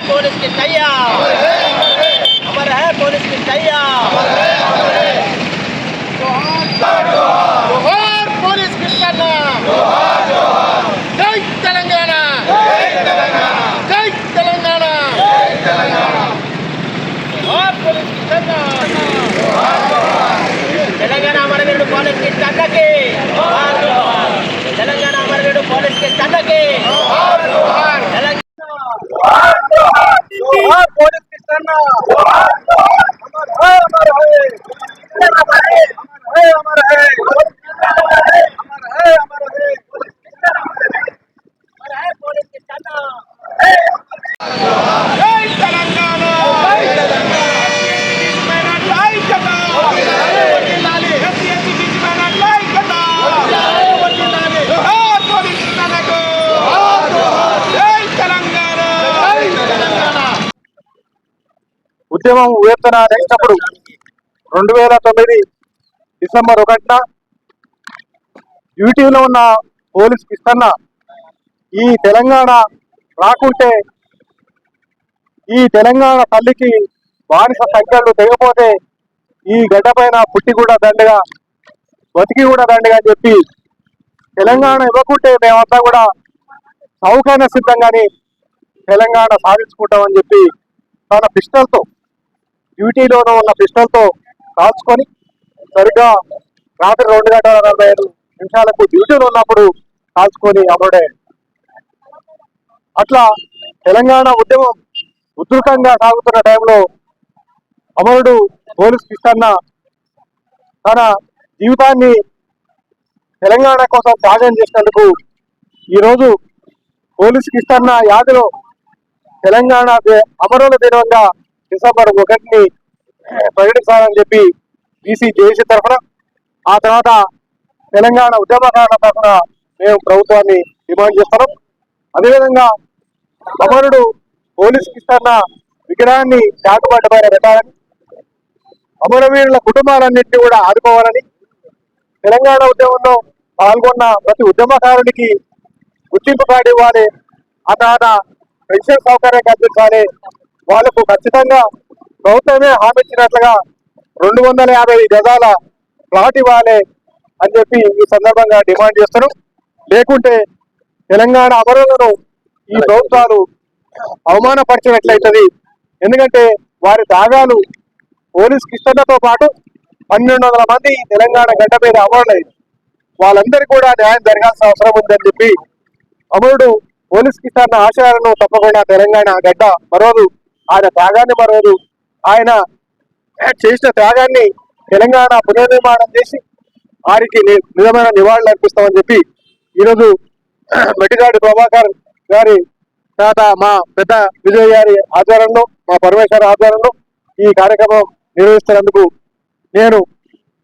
Police की तैया अमर है पुलिस की तैया ఉద్యమం ఉయర్తన నెక్కినప్పుడు రెండు వేల తొమ్మిది డిసెంబర్ ఒకటిన యూట్యూబ్లో ఉన్న పోలీస్ కిస్తన్న ఈ తెలంగాణ రాకుంటే ఈ తెలంగాణ తల్లికి బానిస సంఖ్యలు తెగపోతే ఈ గడ్డ పైన పుట్టి కూడా దండగా బతికి కూడా దండగా అని చెప్పి తెలంగాణ ఇవ్వకుంటే మేమంతా కూడా సౌకర్య సిద్ధంగాని తెలంగాణ సాధించుకుంటామని చెప్పి తన పిస్టల్తో డ్యూటీలోనూ ఉన్న పిస్టల్తో కాల్చుకొని సరిగ్గా రాత్రి రెండు గంటల నలభై ఐదు నిమిషాలకు డ్యూటీలో ఉన్నప్పుడు కాల్చుకొని అమరుడే. అట్లా తెలంగాణ ఉద్యమం ఉధృతంగా సాగుతున్న టైంలో అమరుడు పోలీస్ కిస్తన్న తన జీవితాన్ని తెలంగాణ కోసం త్యాగం చేసినందుకు ఈరోజు పోలీస్ కిస్తన్న యాదిలో తెలంగాణ అమరుల దినంగా డిసెంబర్ ఒకటిని ప్రకటిస్తానని చెప్పి బీసీ జేసీ తరఫున ఆ తర్వాత తెలంగాణ ఉద్యమకారుల తరఫున మేము ప్రభుత్వాన్ని డిమాండ్ చేస్తున్నాం. అదేవిధంగా అమరుడు పోలీస్ ఇస్తున్న విగ్రహాన్ని చాటుబాట పెట్టాలని అమరవీరుల కుటుంబాలన్నింటినీ కూడా ఆదుకోవాలని తెలంగాణ ఉద్యమంలో పాల్గొన్న ప్రతి ఉద్యమకారుడికి గుర్తింపు కార్డు ఇవ్వాలి. ఆ తర్వాత పెన్షన్ సౌకర్యం కల్పించాలి. వాళ్ళకు ఖచ్చితంగా ప్రభుత్వమే హామీ ఇచ్చినట్లుగా రెండు వందల యాభై గజాల ప్లాట్ ఇవ్వాలి అని చెప్పి ఈ సందర్భంగా డిమాండ్ చేస్తున్నాం. లేకుంటే తెలంగాణ అమరులను ఈ ప్రభుత్వాలు అవమానపరిచినట్లయితది. ఎందుకంటే వారి దాగాలు పోలీస్ కిష్టలతో పాటు పన్నెండు వందల మంది తెలంగాణ గడ్డ మీద అమరులైంది వాళ్ళందరికీ కూడా న్యాయం జరగాల్సిన అవసరం ఉందని చెప్పి అమరుడు పోలీస్ కిసాన్ ఆశయాలను తప్పకుండా తెలంగాణ గడ్డ మరోదు ఆయన త్యాగాన్ని మరోదు ఆయన చేసిన త్యాగాన్ని తెలంగాణ పునర్నిర్మాణం చేసి వారికి నిజమైన నివాళులు అర్పిస్తామని చెప్పి ఈరోజు మెట్టిగాడి ప్రభాకర్ గారి తాత మా పెద్ద విజయ్ గారి ఆధ్వర్యంలో మా పరమేశ్వర ఆధ్వర్యంలో ఈ కార్యక్రమం నిర్వహిస్తున్నందుకు నేను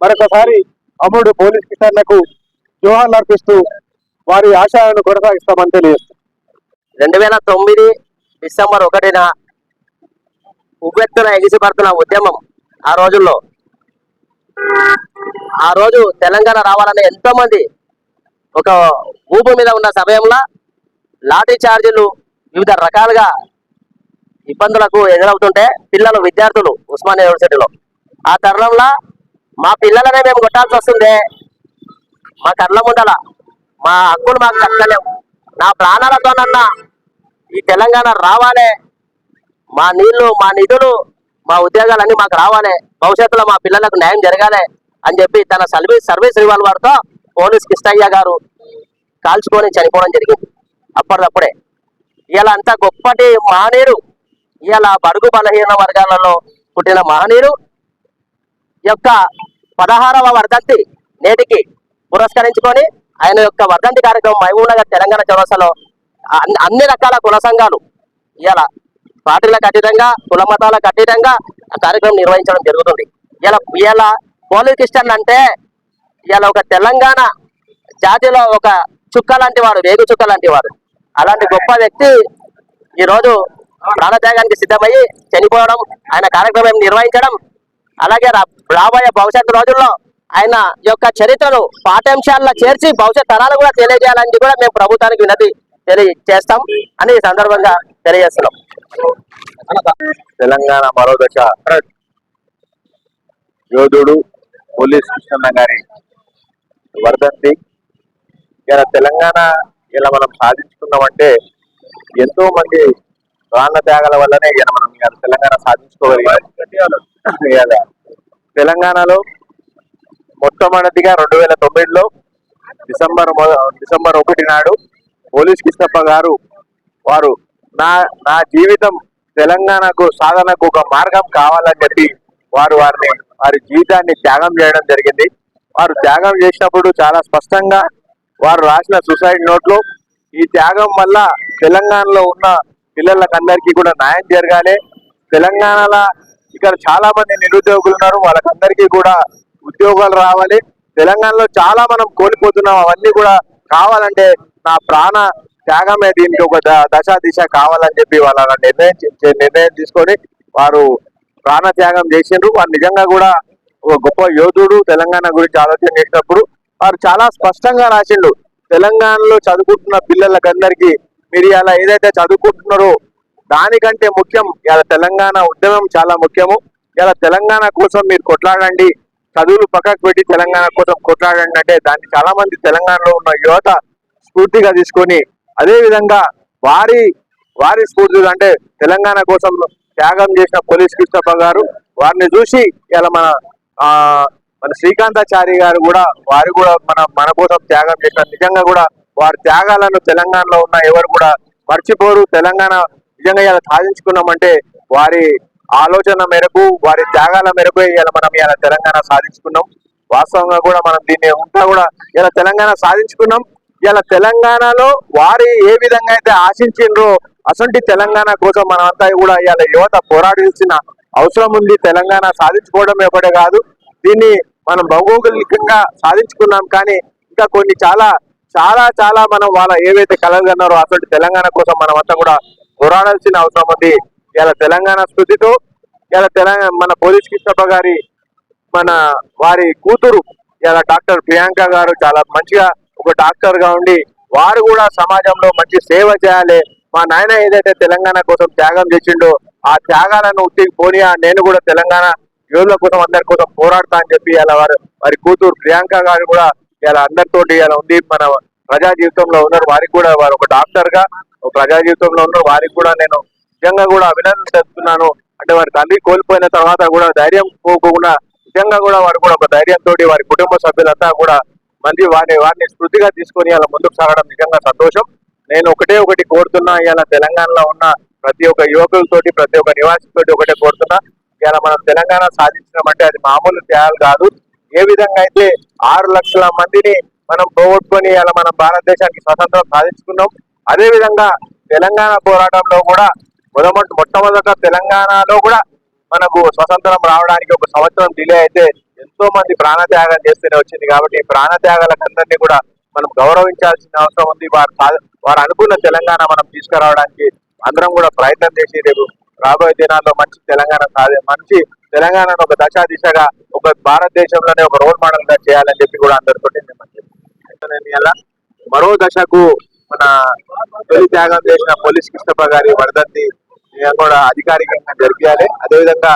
మరొకసారి అమ్ముడు పోలీస్ కిసాన్లకు జోహార్లు అర్పిస్తూ వారి ఆశయాలను కొనసాగిస్తామని తెలియజేస్తాను రెండు వేల తొమ్మిది డిసెంబర్ ఒకటిన ఉవ్వెత్తున ఎగిసిపడుతున్న ఉద్యమం ఆ రోజుల్లో. ఆ రోజు తెలంగాణ రావాలని ఎంతో మంది ఒక ఊపు మీద ఉన్న సమయంలో లాఠీ చార్జీలు వివిధ రకాలుగా ఇబ్బందులకు ఎదురవుతుంటే పిల్లలు విద్యార్థులు ఉస్మానియా యూనివర్సిటీలో. ఆ తరుణంలో మా పిల్లలనే మేము కొట్టాల్సి వస్తుంది. మా కళ్ళ ముందల మా హక్కులు మాకు దక్కలేవు నా ప్రాణాలతోనన్నా ఈ తెలంగాణ రావాలే మా నీళ్ళు మా నిధులు మా ఉద్యోగాలన్నీ మాకు రావాలి. భవిష్యత్తులో మా పిల్లలకు న్యాయం జరగాలి అని చెప్పి తన సర్వీస్ సర్వీస్ రివాల్వర్తో పోలీస్ కృష్ణయ్య గారు కాల్చుకొని చనిపోవడం జరిగింది. అప్పటిదప్పుడే. ఇలా అంతా గొప్పటి మహనీయుడు ఇలా బడుగు బలహీన వర్గాలలో పుట్టిన మహనీయుడు యొక్క పదహారవ వర్ధంతి నేటికి పురస్కరించుకొని ఆయన యొక్క వర్ధంతి కార్యక్రమం మహబూబ్ నగర్ తెలంగాణ చౌరసలో అన్ని- అన్ని రకాల కుల సంఘాలు ఇలా పార్టీలకు అతీతంగా కుల మతాలకు అతీతంగా ఆ కార్యక్రమం నిర్వహించడం జరుగుతుంది. ఇలా ఇలా పోలీస్ కిస్టన్ అంటే ఇలా ఒక తెలంగాణ జాతిలో ఒక చుక్క లాంటి వాడు వేగు చుక్క లాంటి వాడు. అలాంటి గొప్ప వ్యక్తి ఈ రోజు ప్రాణత్యాగానికి సిద్ధమయ్యి చనిపోవడం ఆయన కార్యక్రమం నిర్వహించడం అలాగే రా- రాబోయే భవిష్యత్తు రోజుల్లో ఆయన యొక్క చరిత్రను పాఠ్యాంశాల్లో చేర్చి భవిష్యత్ తరాలు కూడా తెలియజేయాలని కూడా మేము ప్రభుత్వానికి వినతి తెలియజేస్తాం అని ఈ సందర్భంగా తెలియజేస్తున్నాం. తెలంగాణ మరో దశ. యోధుడు పోలీస్ కృష్ణ గారి వర్ధంతి ఇలా తెలంగాణ ఇలా మనం సాధించుకున్నామంటే ఎంతో మంది ప్రాణ త్యాగాల వల్లనే ఇలా మనం ఇలా తెలంగాణ సాధించుకోగలిగాం. తెలంగాణలో మొట్టమొదటిగా రెండు వేల తొమ్మిదిలో డిసెంబర్ డిసెంబర్ ఒకటి నాడు పోలీస్ కృష్ణప్ప గారు వారు నా నా జీవితం తెలంగాణకు సాధనకు ఒక మార్గం కావాలని చెప్పి వారు వారిని వారి జీవితాన్ని త్యాగం చేయడం జరిగింది. వారు త్యాగం చేసినప్పుడు చాలా స్పష్టంగా వారు రాసిన సూసైడ్ నోట్లో ఈ త్యాగం వల్ల తెలంగాణలో ఉన్న పిల్లలకందరికీ కూడా న్యాయం జరగాలి. తెలంగాణలో ఇక్కడ చాలా మంది నిరుద్యోగులు ఉన్నారు. వాళ్ళకందరికీ కూడా ఉద్యోగాలు రావాలి. తెలంగాణలో చాలా మనం కోల్పోతున్నాం. అవన్నీ కూడా కావాలంటే నా ప్రాణ త్యాగమే దీనికి ఒక ద- దశ దిశ కావాలని చెప్పి వాళ్ళ నిర్ణయం నిర్ణయం తీసుకొని వారు ప్రాణ త్యాగం చేసిండ్రు. వారు నిజంగా కూడా ఒక గొప్ప యోధుడు తెలంగాణ గురించి ఆలోచన చేసినప్పుడు వారు చాలా స్పష్టంగా రాసిండు తెలంగాణలో చదువుకుంటున్న పిల్లలకందరికీ మీరు ఇలా ఏదైతే చదువుకుంటున్నారో దానికంటే ముఖ్యం ఇలా తెలంగాణ ఉద్యమం చాలా ముఖ్యము. ఇలా తెలంగాణ కోసం మీరు కొట్లాడండి. చదువులు పక్కకు పెట్టి తెలంగాణ కోసం కొట్లాడండి అంటే దాన్ని చాలా మంది తెలంగాణలో ఉన్న యువత స్ఫూర్తిగా తీసుకొని అదేవిధంగా వారి వారి స్ఫూర్తిగా అంటే తెలంగాణ కోసం త్యాగం చేసిన పోలీస్ కృష్ణప్ప గారు వారిని చూసి ఇలా మన మన శ్రీకాంతాచారి గారు కూడా వారు కూడా మన మన కోసం త్యాగం చేశారు. నిజంగా కూడా వారి త్యాగాలను తెలంగాణలో ఉన్న ఎవరు కూడా మర్చిపోరు. తెలంగాణ నిజంగా ఇలా సాధించుకున్నామంటే వారి ఆలోచన మేరకు వారి త్యాగాల మేరకు ఇలా మనం ఇలా తెలంగాణ సాధించుకున్నాం. వాస్తవంగా కూడా మనం దీన్ని ఉంటా కూడా ఇలా తెలంగాణ సాధించుకున్నాం. ఇలా తెలంగాణలో వారి ఏ విధంగా అయితే ఆశించిండ్రో అసంటి తెలంగాణ కోసం మనమంతా కూడా ఇలా యువత పోరాడాల్సిన అవసరం ఉంది. తెలంగాణ సాధించుకోవడం ఒకటే కాదు. దీన్ని మనం భౌగోళికంగా సాధించుకున్నాం కానీ ఇంకా కొన్ని చాలా చాలా చాలా మనం వాళ్ళ ఏవైతే కలగన్నారో అసలు తెలంగాణ కోసం మనమంతా కూడా పోరాడాల్సిన అవసరం ఉంది. ఇలా తెలంగాణ స్థుతితో ఇలా తెలంగాణ మన పోలీస్ కృష్ణప్ప గారి మన వారి కూతురు ఇలా డాక్టర్ ప్రియాంక గారు చాలా మంచిగా ఒక డాక్టర్గా ఉండి వారు కూడా సమాజంలో మంచి సేవ చేయాలి. మా నాయన ఏదైతే తెలంగాణ కోసం త్యాగం చేసిండో ఆ త్యాగాలను ఉట్టి పోనీయా నేను కూడా తెలంగాణ యోధుల కోసం అందరి కోసం పోరాడతా అని చెప్పి ఇలా వారు వారి కూతురు ప్రియాంక గారు కూడా ఇలా అందరితోటి ఇలా ఉంది మన ప్రజా జీవితంలో ఉన్నారు. వారికి కూడా వారు ఒక డాక్టర్గా ప్రజా జీవితంలో ఉన్నారు. వారికి కూడా నేను నిజంగా కూడా అభినందన చేస్తున్నాను అంటే వారి తల్లి కోల్పోయిన తర్వాత కూడా ధైర్యం పోకుండా నిజంగా కూడా వారు కూడా ఒక ధైర్యంతో వారి కుటుంబ సభ్యులంతా కూడా మంది వారిని వారిని స్మృతిగా తీసుకొని అలా ముందుకు సాగడం నిజంగా సంతోషం. నేను ఒకటే ఒకటి కోరుతున్నా ఇలా తెలంగాణలో ఉన్న ప్రతి ఒక్క యువకులతోటి ప్రతి ఒక్క నివాసితోటి ఒకటే కోరుతున్నా. ఇలా మనం తెలంగాణ సాధించడం అది మామూలు త్యాగాలు కాదు. ఏ విధంగా అయితే ఆరు లక్షల మందిని మనం పోగొట్టుకొని ఇలా మనం భారతదేశానికి స్వతంత్రం సాధించుకున్నాం అదే విధంగా తెలంగాణ పోరాటంలో కూడా మొదమొదటి మొట్టమొదట తెలంగాణలో కూడా మనకు స్వతంత్రం రావడానికి ఒక సంవత్సరం డిలే అయితే ఎంతో మంది ప్రాణత్యాగం చేస్తూనే వచ్చింది కాబట్టి ఈ ప్రాణత్యాగాలకు కూడా మనం గౌరవించాల్సిన అవసరం ఉంది. వారు వారు అనుకున్న తెలంగాణ మనం తీసుకురావడానికి అందరం కూడా ప్రయత్నం చేసి రేపు రాబోయే దినాల్లో మంచి తెలంగాణ సాధి మంచి తెలంగాణను ఒక దశ దిశగా ఒక భారతదేశంలోనే ఒక రోల్ మోడల్గా చేయాలని చెప్పి కూడా అందరితో ఇలా మరో దశకు మన తొలి త్యాగం చేసిన పోలీస్ కృష్ణప్ప గారి వర్ధంతి కూడా అధికారికంగా జరిపించాలి అదేవిధంగా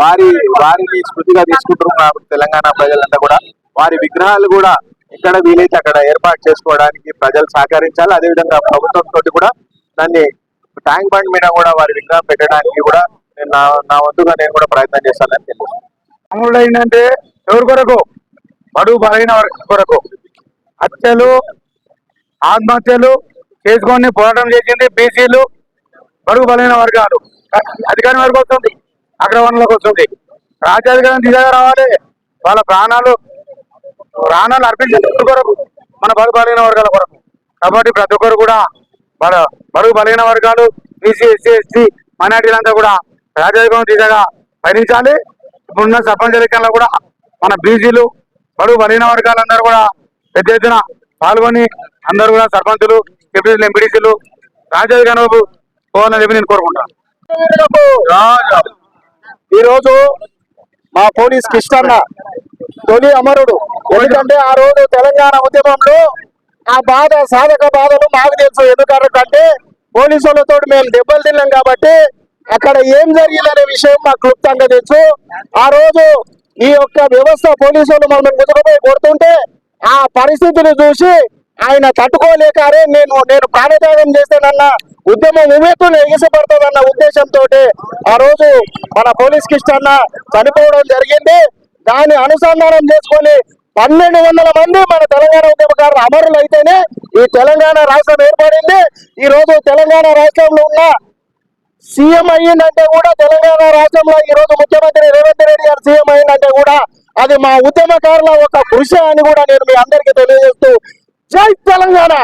వారి వారిని స్మృతిగా తీసుకుంటున్నారు తెలంగాణ ప్రజలంతా కూడా. వారి విగ్రహాలు కూడా ఎక్కడ వీలైతే అక్కడ ఏర్పాటు చేసుకోవడానికి ప్రజలు సహకరించాలి. అదేవిధంగా ప్రభుత్వం తోటి కూడా దాన్ని ట్యాంక్ బండ్ మీద కూడా వారి విగ్రహం పెట్టడానికి కూడా నేను నా నా వంతుగా నేను కూడా ప్రయత్నం చేస్తానని తెలుసు ఏంటంటే ఎవరి కొరకు? బడుగు బలైన కొరకు. హత్యలు ఆత్మహత్యలు చేసుకొని పోరాటం చేసింది బీసీలు బడుగు బలైన వర్గాలు. అధికారం వరకు వస్తుంది? అగ్రవర్ణంలోకి వస్తుంది రాజ్యాధికారం దిశగా రావాలి. వాళ్ళ ప్రాణాలు ప్రాణాలు అర్పించే కొరకు? మన బరువు బలైన వర్గాల కొరకు. కాబట్టి ప్రతి ఒక్కరు కూడా వాళ్ళ బరువు బలైన వర్గాలు బీసీ ఎస్సీ ఎస్టీ మైనార్టీలంతా కూడా రాజ్యాధికారం దిశగా పయనించాలి. ఇప్పుడున్న సర్పంచ్ ఎన్నికల్లో కూడా మన బీసీలు బరువు బలైన వర్గాలందరూ కూడా పెద్ద ఎత్తున పాల్గొని అందరూ కూడా సర్పంచులు ఎంపీసీలు ఎంపీటీసీలు రాజ్యాధికారం పోవాలని చెప్పి నేను కోరుకుంటాను ఈరోజు మా పోలీస్ కృష్ణన్న తొలి అమరుడు. ఎందుకంటే ఆ రోజు తెలంగాణ ఉద్యమంలో ఆ బాధ సాధక బాధలు మాకు తెలుసు. ఎందుకంటే పోలీసు వాళ్ళతో మేము దెబ్బలు తిన్నాం కాబట్టి అక్కడ ఏం జరిగిందనే విషయం మాకు క్లుప్తంగా తెలుసు. ఆ రోజు ఈ యొక్క వ్యవస్థ పోలీసు వాళ్ళు మమ్మల్ని ముసుగుపోయి కొడుతుంటే ఆ పరిస్థితిని చూసి ఆయన తట్టుకోలేక అరే నేను నేను ప్రాణత్యాగం చేస్తానన్న ఉద్యమం ఉమెత్తులు ఎగిసిపడుతుందన్న ఉద్దేశంతో ఆ రోజు మన పోలీస్ కిష్టన్న చనిపోవడం జరిగింది. దాన్ని అనుసంధానం చేసుకొని పన్నెండు వందల మంది మన తెలంగాణ ఉద్యమకారులు అమరులు అయితేనే ఈ తెలంగాణ రాష్ట్రం ఏర్పడింది. ఈ రోజు తెలంగాణ రాష్ట్రంలో ఉన్న సీఎం అయ్యిందంటే కూడా తెలంగాణ రాష్ట్రంలో ఈ రోజు ముఖ్యమంత్రి రేవంత్ రెడ్డి గారు సీఎం అయ్యిందంటే కూడా అది మా ఉద్యమకారుల ఒక కృషి అని కూడా నేను మీ అందరికీ తెలియజేస్తూ జై తెలంగాణ.